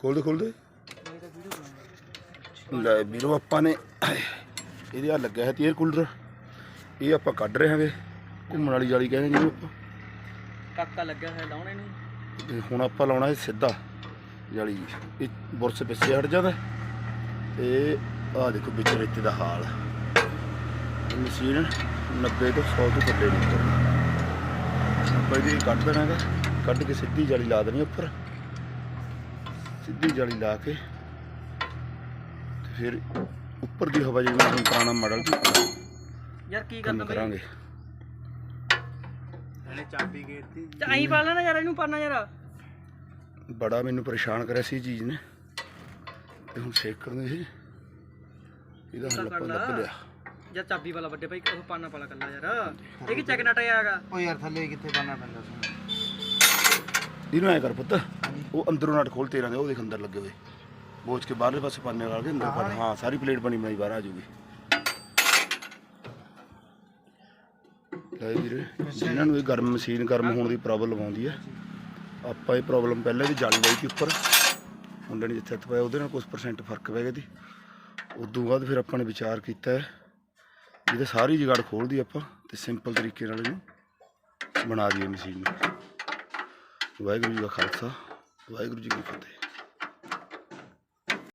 ਖੋਲ ਦੇ ਖੋਲ ਦੇ ਲੈ ਵੀਰੋ ਆਪਾਂ ਨੇ ਇਹਦੇ ਆ ਲੱਗਿਆ ਹੈ ਤੀਰ ਕੂਲਰ ਇਹ ਆਪਾਂ ਕੱਢ ਰਹੇ ਹਾਂਗੇ ਘੁੰਮਣ ਵਾਲੀ ਜਾਲੀ ਕਹਿੰਦੇ ਜਿਹਨੂੰ ਆਪਾਂ। ਕਾਕਾ ਲੱਗਿਆ ਹੋਇਆ ਲਾਉਣੇ ਨੂੰ ਹੁਣ ਆਪਾਂ ਲਾਉਣਾ ਇਹ ਸਿੱਧਾ ਜਾਲੀ। ਇਹ ਬੁਰਸ ਪਿੱਛੇ ਹਟ ਜਾਂਦਾ। ਤੇ ਆਹ ਦੇਖੋ ਵਿੱਚ ਰੇਤੇ ਦਾ ਹਾਲ। ਮਸ਼ੀਨ 90 ਤੋਂ 100 ਤੋਂ ਥੱਲੇ ਨਹੀਂ ਉਤਰਦੀ ਆਪਾਂ ਇਹਦੀ ਕੱਢ ਦੇਣਾ ਹੈਗਾ ਕੱਢ ਕੇ ਸਿੱਧੀ ਜਾਲੀ ਲਾ ਦੇਣੀ ਉੱਪਰ। ਸਿੱਧੀ ਜਾਲੀ ਲਾ ਕੇ ਤੇ ਫਿਰ ਉੱਪਰ ਦੀ ਹਵਾ ਜਿਵੇਂ ਹੁਣ ਪੁਰਾਣਾ ਮਾਡਲ ਦੀ ਯਾਰ ਕੀ ਕੰਮ ਕਰਨਾ ਬਈ? ਕਰਾਂਗੇ। ਇਹਨੇ ਚਾਬੀ ਗੇਰਤੀ। ਚਾਈ ਪਾ ਲੈਣਾ ਯਾਰ ਇਹਨੂੰ ਪਾਣਾ ਯਾਰ। ਬੜਾ ਮੈਨੂੰ ਪਰੇਸ਼ਾਨ ਕਰਿਆ ਸੀ ਇਹ ਚੀਜ਼ ਨੇ। ਤੇ ਹੁਣ ਚੈੱਕ ਕਰਨੀ ਸੀ। ਇਹਦਾ ਹੱਲ ਆਪਾਂ ਲੱਭ ਲਿਆ। ਯਾਰ ਚਾਬੀ ਵਾਲਾ ਵੱਡੇ ਭਾਈ ਉਹ ਪਾਣਾ ਪਾਲਾ ਕੱਲਾ ਯਾਰ। ਇਹ ਕੀ ਚੈੱਕ ਨਟ ਆਗਾ ਉਹ ਯਾਰ ਥੱਲੇ ਕਿੱਥੇ ਪਾਣਾ ਪੈਂਦਾ ਸੁਣ ਇਹਨੂੰ ਐ ਕਰ ਪੁੱਤ। ਉਹ ਅੰਦਰੋਂ ਨਟ ਖੋਲ ਤੇਰਾਂ ਦੇ ਉਹ ਅੰਦਰ ਲੱਗੇ ਹੋਏ। ਬੋਝ ਕੇ ਬਾਹਰਲੇ ਪਾਸੇ ਪਾਣੇ ਲਾ ਕੇ ਅੰਦਰ ਪਾ ਹਾਂ, ਸਾਰੀ ਪਲੇਟ ਬਣੀ ਬਣਾਈ, ਬਾਹਰ ਆ ਜੂਗੀ। ਲੈ ਵੀਰੇ, ਜਿਨ੍ਹਾਂ ਨੂੰ ਇਹ ਗਰਮ ਮਸ਼ੀਨ ਗਰਮ ਹੋਣ ਦੀ ਪ੍ਰੋਬਲਮ ਆਉਂਦੀ ਹੈ, ਆਪਾਂ ਇਹ ਪ੍ਰੋਬਲਮ ਪਹਿਲਾਂ ਵੀ ਜਾਲੀ ਲਈ ਸੀ ਉੱਪਰ। ਮੁੰਡੇ ਨੇ ਜਿੱਥੇ ਹੱਥ ਪਾਇਆ, ਉਹਦੇ ਨਾਲ ਕੁਝ ਪਰਸੈਂਟ ਫ਼ਰਕ ਪੈ ਗਿਆ ਦੀ ਉਦੋਂ ਬਾਅਦ ਫਿਰ ਆਪਾਂ ਨੇ ਵਿਚਾਰ ਕੀਤਾ ਹੈ ਇਹਦੇ ਸਾਰੀ ਜਗਾੜ ਖੋਲਦੀ ਆਪਾਂ ਤੇ ਸਿੰਪਲ ਤਰੀਕੇ ਨਾਲ ਇਹਨੂੰ ਬਣਾ ਦਈਏ ਮਸ਼ੀਨ ਨੂੰ। ਵਾਹਿਗੁਰੂ ਜੀ ਕਾ ਖਾਲਸਾ। ਵਾਹਿਗੁਰੂ ਜੀ ਕੀ ਫਤਿਹ।